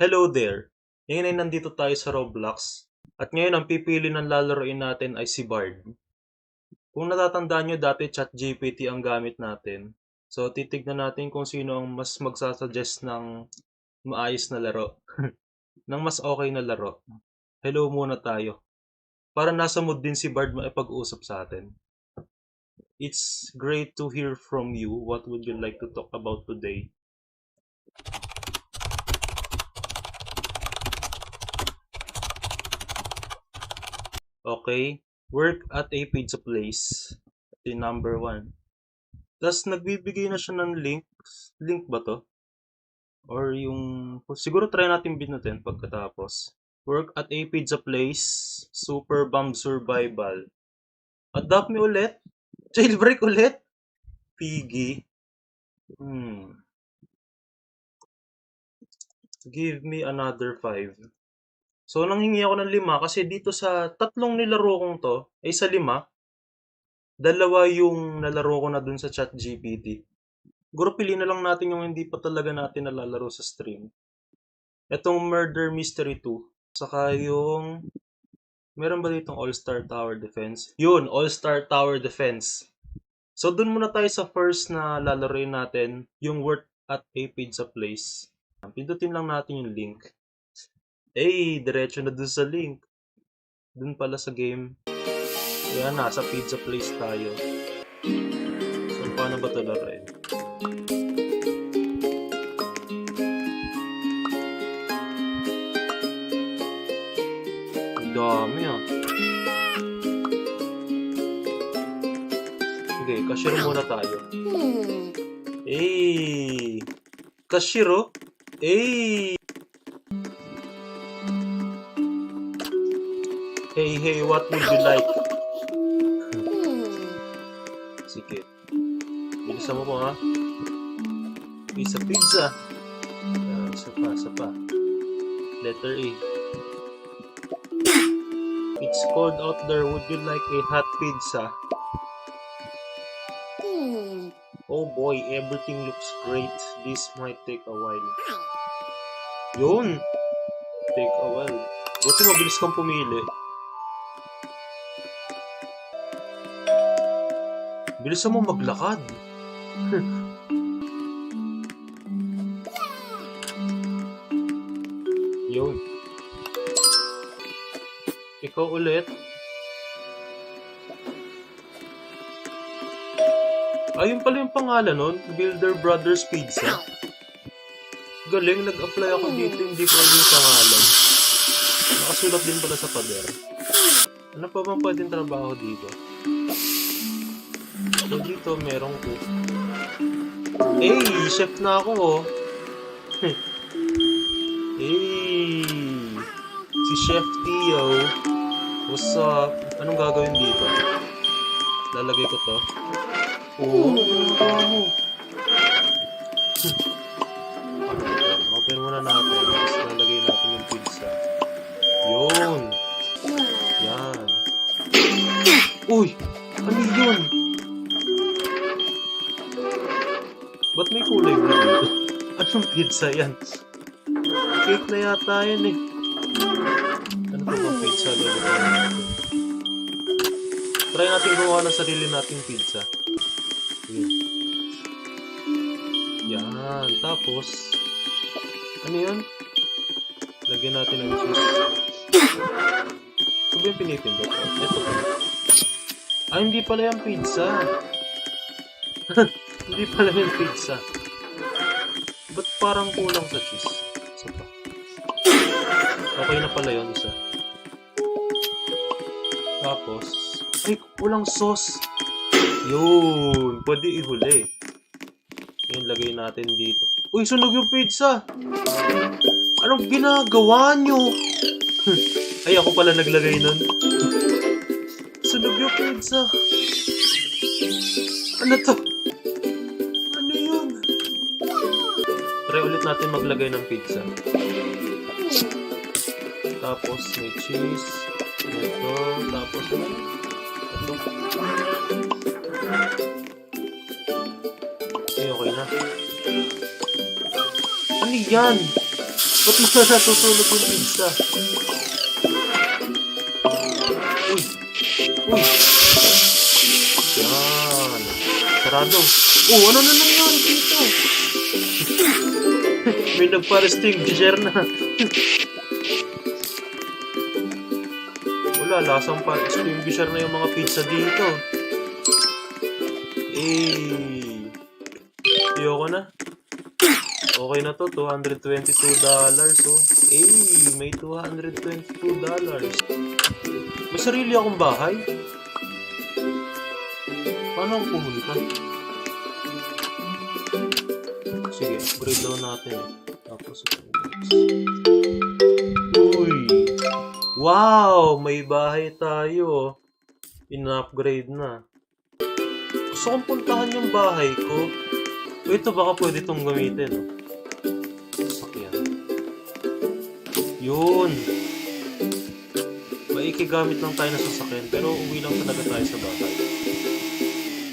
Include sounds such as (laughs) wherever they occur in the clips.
Hello there! Ngayon ay nandito tayo sa Roblox. At ngayon ang pipili ng lalaroin natin ay si Bard. Kung natatandaan nyo dati ChatGPT ang gamit natin. So titignan natin kung sino ang mas magsasuggest ng maayos na laro. (laughs) ng mas okay na laro. Hello muna tayo. Para nasa mood din si Bard maipag-usap sa atin. It's great to hear from you. What would you like to talk about today? Okay. Work at a pizza place. Ito yung number one. Tapos nagbibigay na siya ng links. Link ba to? Or yung... Siguro try natin binutin pagkatapos. Work at a pizza place. Super Bomb Survival. Adopt me ulit? (laughs) Jailbreak ulit? Piggy. Hmm. Give me another five. So, nanghingi ako ng lima kasi dito sa tatlong nilaro kong to, ay sa lima, dalawa yung nalaro ko na dun sa chat GPT. Siguro pili na lang natin yung hindi pa talaga natin nalalaro sa stream. Etong Murder Mystery 2. Saka yung... Meron ba ditong All-Star Tower Defense? Yun, All-Star Tower Defense. So, dun muna tayo sa first na lalaroin natin, yung Work at a Pizza Place. Pindutin lang natin yung link. Eh, diretso na dun sa link. Dun pala sa game. Kaya nasa pizza place tayo. So, paano ba ito laruin? Ang dami ah. Okay, cashier muna tayo. Eh, cashier oh. Eh. Hey, hey, what would you like? Sige. Bilisan mo po, ha? Pizza, pizza. Yan, isa pa, isa pa. Letter A. It's cold out there. Would you like a hot pizza? Oh boy, everything looks great. This might take a while. Yun! Take a while. Buti mabilis kang pumili. Bilisan mo maglakad. (laughs) Yun. Ikaw ulit. Ayun pala yung pangalan nun. Builder Brothers Pizza. Galing, nag-apply ako dito. Hindi ko alam yung pangalan. Nakasulat din pala sa pader. Ano pa bang pwedeng trabaho dito? So dito merong cook. Hey, chef na ako oh. (laughs) hey, si Chef Tio. What's up? Anong gagawin dito? Lalagay ko to. Oh. ano? (laughs) Open muna natin. Tapos lalagay natin yung pizza. Yun. Ba't may kulay blue dito? Anong pizza yan? Cake na yata yan eh. Ano pa bang pizza natin? Try natin gumawa ng sarili nating pizza. Yun. Yan. Tapos, ano yun? Lagyan natin ng cheese. Ito ba yung pinipindot? Ito pa. Ah, hindi pala yung pizza. Hindi pala yung pizza. Ba't parang kulang sa cheese? Isa pa. Okay na pala yun, isa. Tapos, ay, kulang sauce. Yun, pwede ihuli. Yun, lagay natin dito. Uy, sunog yung pizza! Anong ginagawa nyo? (laughs) ay, ako pala naglagay nun. Sunog yung pizza. Ano to? Ulit natin maglagay ng pizza. Tapos may cheese. Ito. Tapos? Ito. Okay, okay na. Ano yan? Ba't mo na natutulog yung pizza? Uy! Uy! Yan. Sarado. Oh, ano na nangyari dito? May nagpa-extinguisher na. Wala, lasang pa extinguisher na yung mga pizza dito. Eh. Ayoko na. Okay na to, $222 oh. Eh, may $222 May sarili akong bahay. Paano ako pumunta? Sige, upgrade daw natin eh. Tapos, Uy! Wow! May bahay tayo. oh. In-upgrade na. Gusto kong puntahan yung bahay ko. O, ito baka pwede itong gamitin. oh. Sakyan. Yun! Maikigamit lang tayo ng sasakyan pero uwi lang talaga tayo sa bahay. (laughs)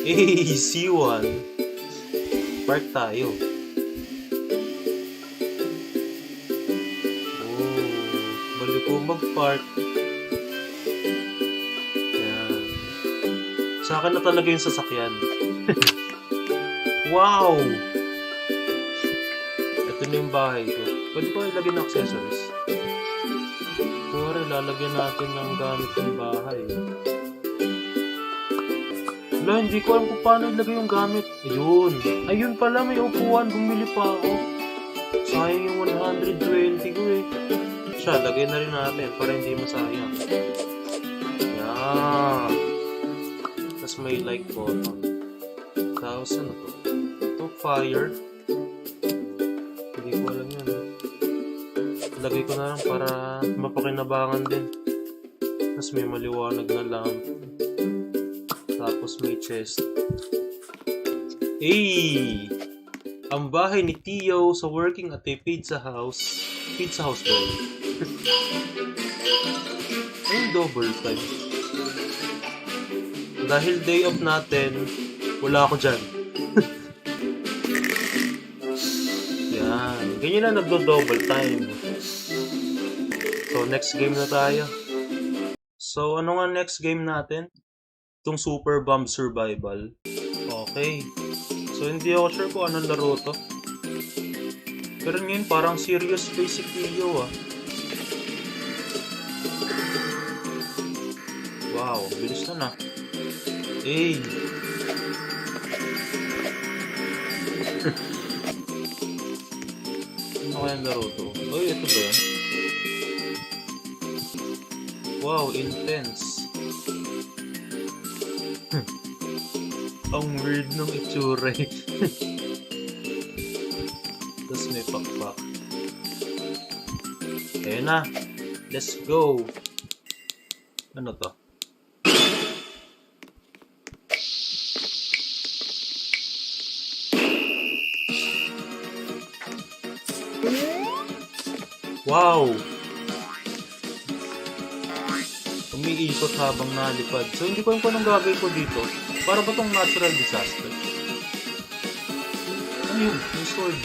Eh, C1. Park tayo. Balik ko mag-park. Yan. Sa akin na talaga yung sasakyan. (laughs) wow! Ito na yung bahay ko. Pwede ko ilagay ng accessories. Kuwari, lalagyan natin ng gamit ng bahay. Wala, hindi ko alam kung paano ilagay yung gamit. Ayun. Ayun pala, may upuan. Bumili pa ako. Sayang yung 120 ko eh. Siya, lagay na rin natin para hindi masayang. Yan. Tapos may like button. Tapos ano to? Ito, fire. Hindi ko alam yun. eh. Lagay ko na lang para mapakinabangan din. Tapos may maliwanag na lamp. Tapos may chest. Hey! Ang bahay ni Tio sa working at a pizza house. Pizza house ba yun? Ayun, double time. Dahil day off natin, wala ako dyan. (laughs) Yan. Ganyan na nagdo-double time. So, next game na tayo. So, ano nga next game natin? Itong Super Bomb Survival. Okay. So, hindi ako sure kung anong laro to. Pero ngayon, parang serious basic video ah. Wow, bilis na na. Hey! (laughs) ano kaya ang laro to? Uy, ito ba yan? Wow, intense. (laughs) Ang weird ng itsura eh. (laughs) Tapos may pakpak. Ayun na. Let's go. Ano to? Wow! Umiikot habang nalipad. So, hindi ko alam kung gagawin ko dito. Para ba tong natural disaster? Ano yun? Yung sword.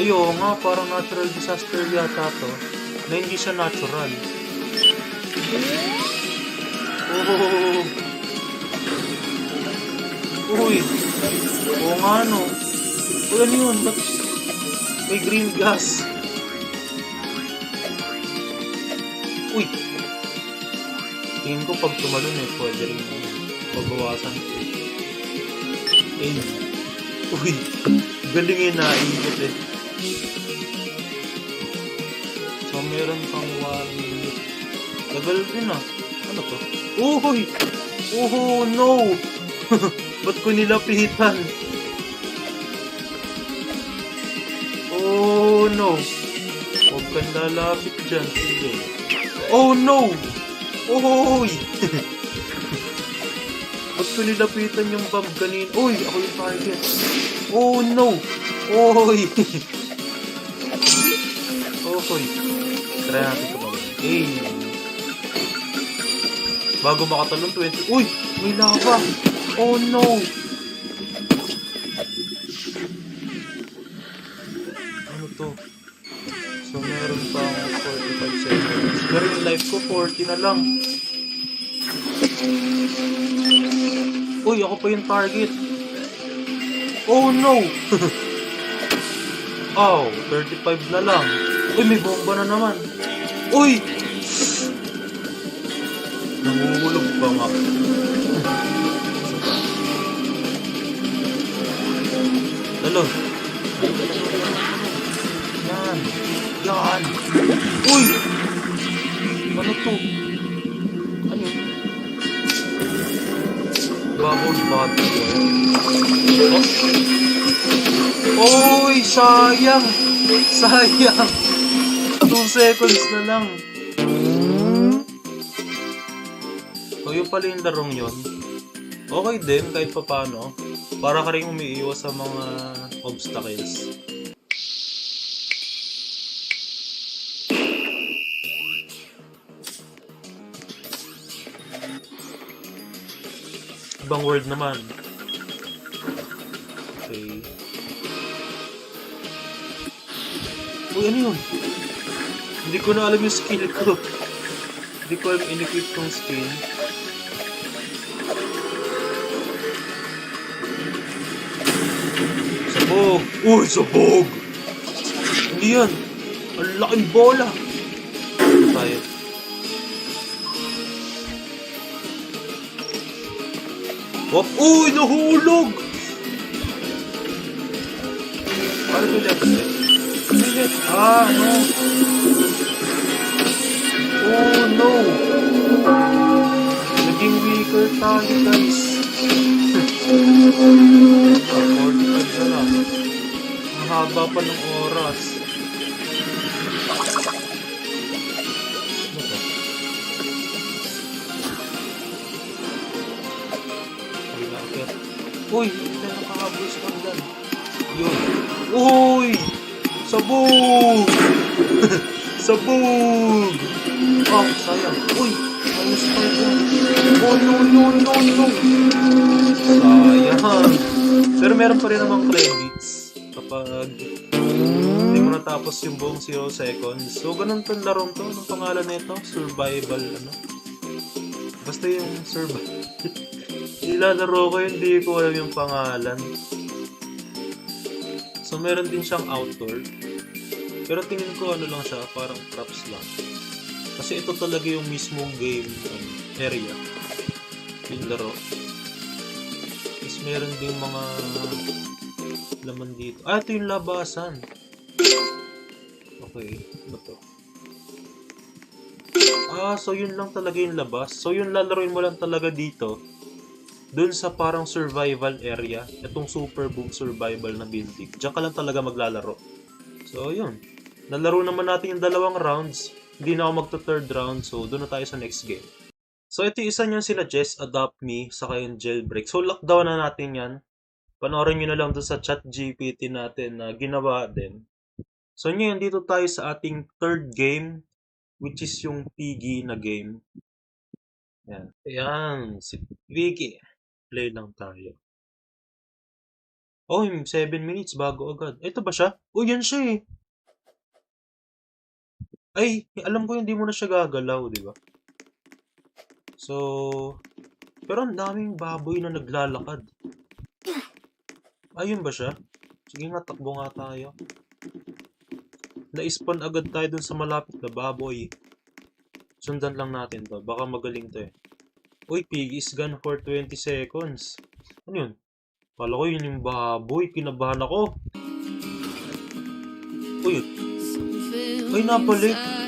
Ayo nga, parang natural disaster yata to. Na hindi siya natural. Oh! Uy! Oo nga no. Uy, ano yun? Ba't may green gas? Uy! Tingin ko pag tumalon eh, pwede rin pabawasan ko. Eh. Uy! Galing eh, naikot eh. So, meron pang 1 minute. Tagal din ah. Ano to? Uy! Oh no! (laughs) Ba't ko nilapitan? No! Huwag kang lalapit dyan. Sige. Oh no! Oy! (laughs) Ba't ko nilapitan yung bomb kanina? Uy! Ako yung target. Oh no! Oy! (laughs) Oy! Try natin ito ba? Hey! Bago makatalon 20... Uy! May lava! Oh no! Life ko, 40 na lang. Uy, ako pa yung target. Oh no! (laughs) oh, 35 na lang. Uy, may bomba na naman. Uy! Nanguhulog pa nga. (laughs) Dalo. Yan. Yan. Uy! Ano to? Ano? Bubble bottle. Oh. Uy! Sayang! Sayang! 2 seconds na lang. So, yung pala yung larong yun. Okay din, kahit pa paano. Para ka rin umiiwas sa mga obstacles. Ibang word naman. Okay. Uy, ano yun? Hindi ko na alam yung skill ko. Hindi ko alam in-equip tong skill. Sabog! Uy, sabog! Hindi yan. Ang laking bola. Wap! Uy, nahulog! Paano ko left eh? Minute. Ah, no. Oh, no. Naging weaker tayo, guys. (laughs) Ah, 45 na lang. Ang haba pa ng pa rin namang credits kapag hindi mo natapos yung buong 0 seconds. So, ganun tong larong to. Anong pangalan na ito? Survival, ano? Basta yung survival. (laughs) Nilalaro ko yun, hindi ko alam yung pangalan. So, meron din siyang outdoor. Pero tingin ko ano lang siya, parang props lang. Kasi ito talaga yung mismong game um, area. Yung laro. Meron din mga laman dito. Ah, ito yung labasan. Okay, ano to? Ah, so yun lang talaga yung labas. So yun lalaroin mo lang talaga dito. Dun sa parang survival area. Itong super boom survival na building. Diyan ka lang talaga maglalaro. So yun. Nalaro naman natin yung dalawang rounds. Hindi na ako magto third round. So doon na tayo sa next game. So ito isa niyan sila Jess, Adopt Me, saka yung Jailbreak. So lockdown na natin yan. Panoorin nyo na lang doon sa chat GPT natin na ginawa din. So ngayon dito tayo sa ating third game which is yung Piggy na game. Yan. Ayan, si Piggy. Play lang tayo. Oh, 7 minutes bago agad. Ito ba siya? Oh, yan siya eh. Ay, alam ko hindi mo na siya gagalaw, di ba? So, pero ang daming baboy na naglalakad. Ayun ba siya? Sige nga, takbo nga tayo. Na-spawn agad tayo dun sa malapit na baboy. Sundan lang natin to. Baka magaling to eh. Uy, pig is gone for 20 seconds. Ano yun? Kala ko yun yung baboy. Kinabahan ako. Uy, ay napalik.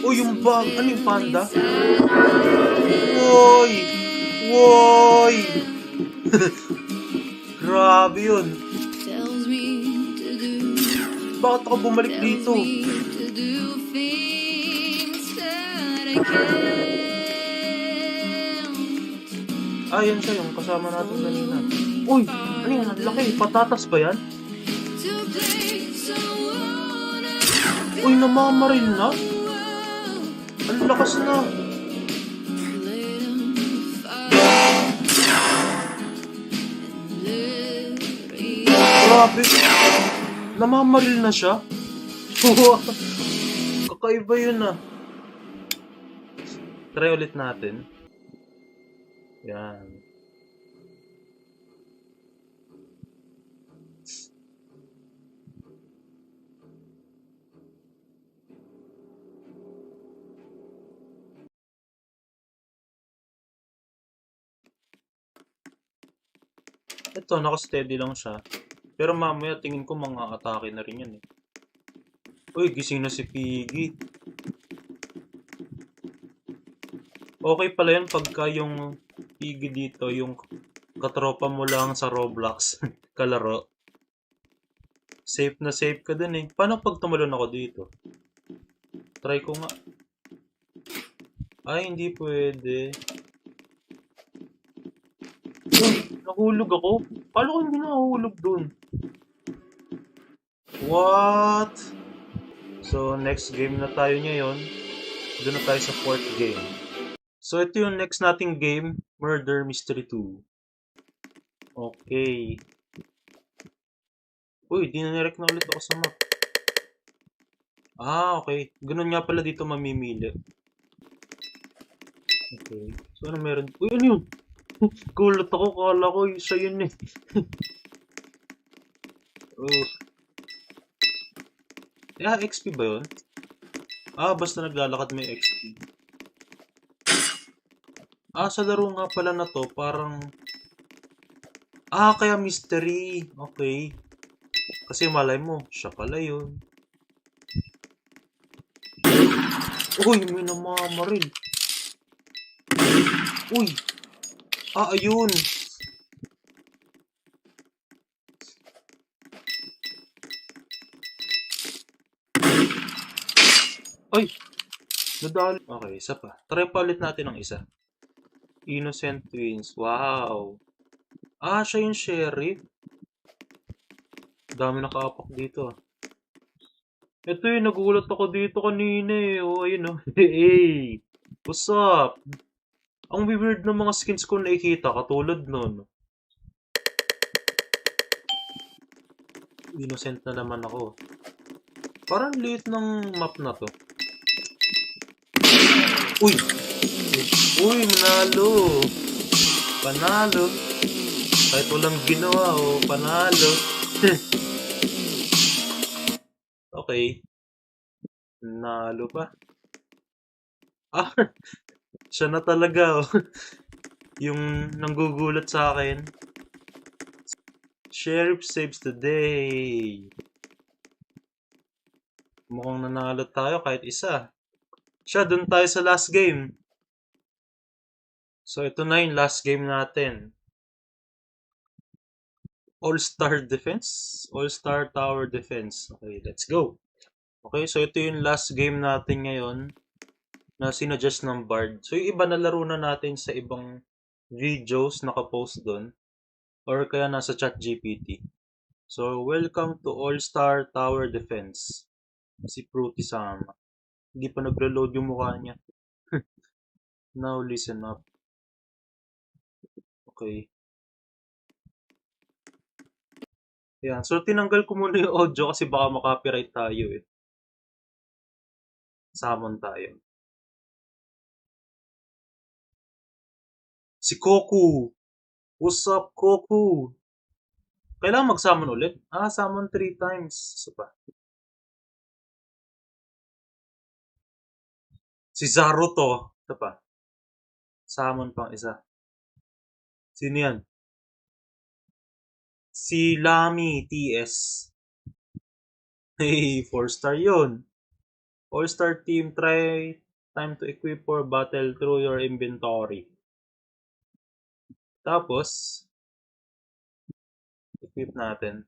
Uy, yung bag. Ano yung panda? Woy! Woy! (laughs) Grabe yun. Bakit ako bumalik dito? Ah, yan siya yung kasama natin kanina. Uy! Ano yan? Ang laki. Patatas ba yan? Uy, namamaril na? Ang lakas na. Grabe. Namamaril na siya. Kakaiba yun ah. Try ulit natin. Yan. Ito, naka-steady lang siya. Pero mamaya tingin ko mga atake na rin yan eh. Uy, gising na si Piggy. Okay pala yan pagka yung Piggy dito, yung katropa mo lang sa Roblox, (laughs) kalaro. Safe na safe ka dun eh. Paano pag tumalon ako dito? Try ko nga. Ay, hindi pwede. Uy, nahulog ako. Paano ko hindi nahulog dun? What? So, next game na tayo ngayon. Doon na tayo sa fourth game. So, ito yung next nating game, Murder Mystery 2. Okay. Uy, dinanirek na ulit ako sa map. Ah, okay. Ganun nga pala dito mamimili. Okay. So, ano meron? Uy, ano yun? (laughs) Gulat ako. Kala ko isa yun eh. (laughs) oh. Ah, XP ba yun? Ah, basta naglalakad may XP. Ah, sa laro nga pala na to, parang... Ah, kaya mystery. Okay. Kasi malay mo, siya pala yun. Uy, may namamaril. Uy! Ah, ayun! Ay! Nadali. Okay, isa pa. Try pa ulit natin ang isa. Innocent Twins. Wow! Ah, siya yung sheriff. Dami nakaapak dito. ah. Ito yung nagulat ako dito kanina eh. Oh, ayun oh. (laughs) Hey! What's up? Ang weird ng mga skins ko nakikita katulad nun. Innocent na naman ako. Parang liit ng map na to. Uy! Uy, manalo! Panalo! Kahit walang ginawa, oh, panalo. (laughs) okay. Nalo pa. Ah, (laughs) siya na talaga, oh. (laughs) Yung nanggugulat sa akin. Sheriff saves the day. Mukhang nanalo tayo kahit isa. Siya, dun tayo sa last game. So, ito na yung last game natin. All-Star Defense? All-Star Tower Defense. Okay, let's go. Okay, so ito yung last game natin ngayon na sinadjust ng Bard. So, yung iba na laro na natin sa ibang videos nakapost doon or kaya nasa chat GPT. So, welcome to All-Star Tower Defense. Si Fruity sama. Hindi pa naglo-load yung mukha niya. (laughs) Now, listen up. Okay. Yan. So, tinanggal ko muna yung audio kasi baka makopyright tayo eh. Summon tayo. Si Koku! What's up, Koku? Kailangan mag-summon ulit? Ah, summon 3 times. Isa pa. Si Zaruto. Ito pa. Summon pang isa. Sino yan? Si Lami TS. Hey, 4 star yun. All-star team, try time to equip or battle through your inventory. Tapos, equip natin.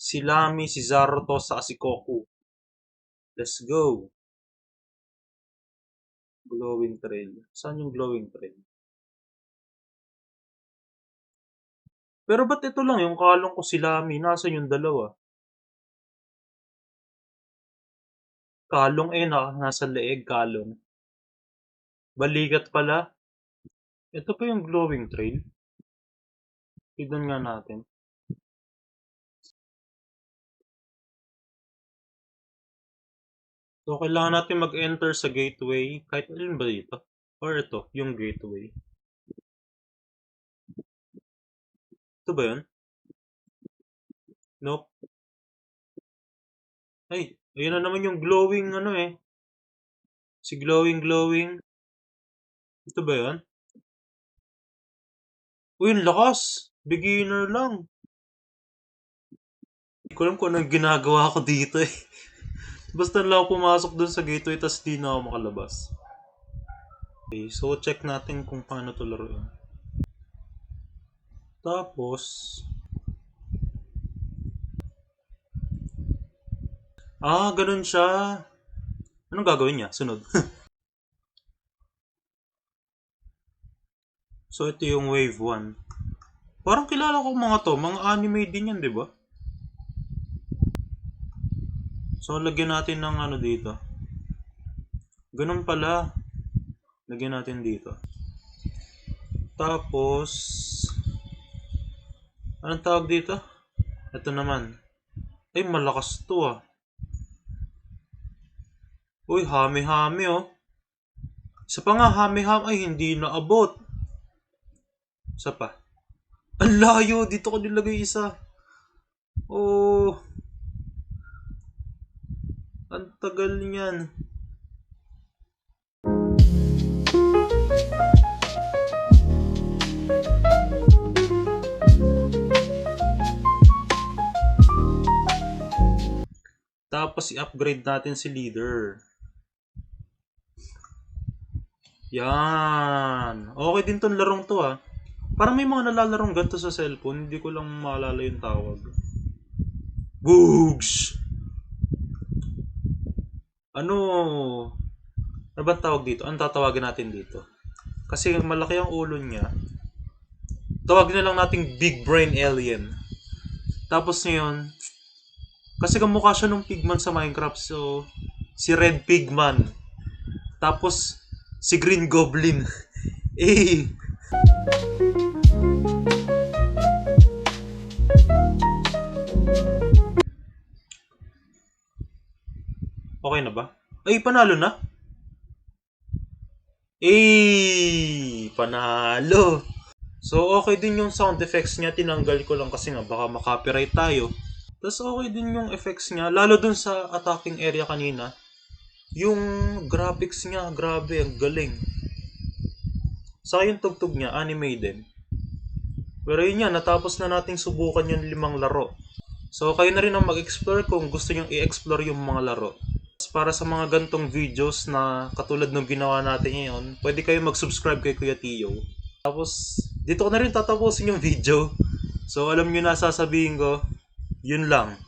Si Lami, si Zaruto, sa si Koku. Let's go. Glowing trail. Saan yung glowing trail? Pero ba't ito lang yung kalong ko si Lami? Nasaan yung dalawa? Kalong eh, na, nasa leeg, kalong. Balikat pala. Ito pa yung glowing trail. Tignan nga natin. So, kailangan natin mag-enter sa gateway. Kahit alin ba dito? Or ito, yung gateway. Ito ba yun? Nope. Ay, ayun na naman yung glowing ano eh. Si glowing glowing. Ito ba yun? Uy, ang lakas! Beginner lang. Hindi ko alam kung anong ginagawa ko dito eh. (laughs) Basta lang ako pumasok dun sa gateway tas di na ako makalabas. Okay, so check natin kung paano to laruin. Tapos, ah, ganun siya. Anong gagawin niya? Sunod. (laughs) so, ito yung wave 1. Parang kilala ko mga to. Mga anime din yan, di ba? So, lagyan natin ng ano dito. Ganun pala. Lagyan natin dito. Tapos, anong tawag dito? Ito naman. Ay, malakas to ah. Uy, hami-hami oh. Isa pa hami-hami. Ay, hindi naabot. Isa pa. Ang layo! Dito ko nilagay isa. Oh. Ang tagal niyan. Tapos i-upgrade natin si leader. Yan. Okay din tong larong to ah. Parang may mga nalalarong ganito sa cellphone. Hindi ko lang maalala yung tawag. Boogs! Ano? Ano ba tawag dito? Ang tatawagin natin dito? Kasi malaki ang ulo niya. Tawagin na lang nating Big Brain Alien. Tapos ngayon, kasi kamukha siya nung pigman sa Minecraft. So, si Red Pigman. Tapos, si Green Goblin. (laughs) eh, Okay na ba? Ay, panalo na? Eh, panalo. So, okay din yung sound effects niya. Tinanggal ko lang kasi nga baka makopyright tayo. Tapos okay din yung effects niya. Lalo dun sa attacking area kanina. Yung graphics niya, grabe, ang galing. Saka yung tugtog niya, anime din. Pero yun yan, natapos na nating subukan yung limang laro. So, kayo na rin ang mag-explore kung gusto nyong i-explore yung mga laro. Para sa mga gantong videos na katulad ng ginawa natin ngayon, pwede kayo mag-subscribe kay Kuya Tio. Tapos, dito ko na rin tatapusin yung video. So, alam nyo na sasabihin ko, yun lang.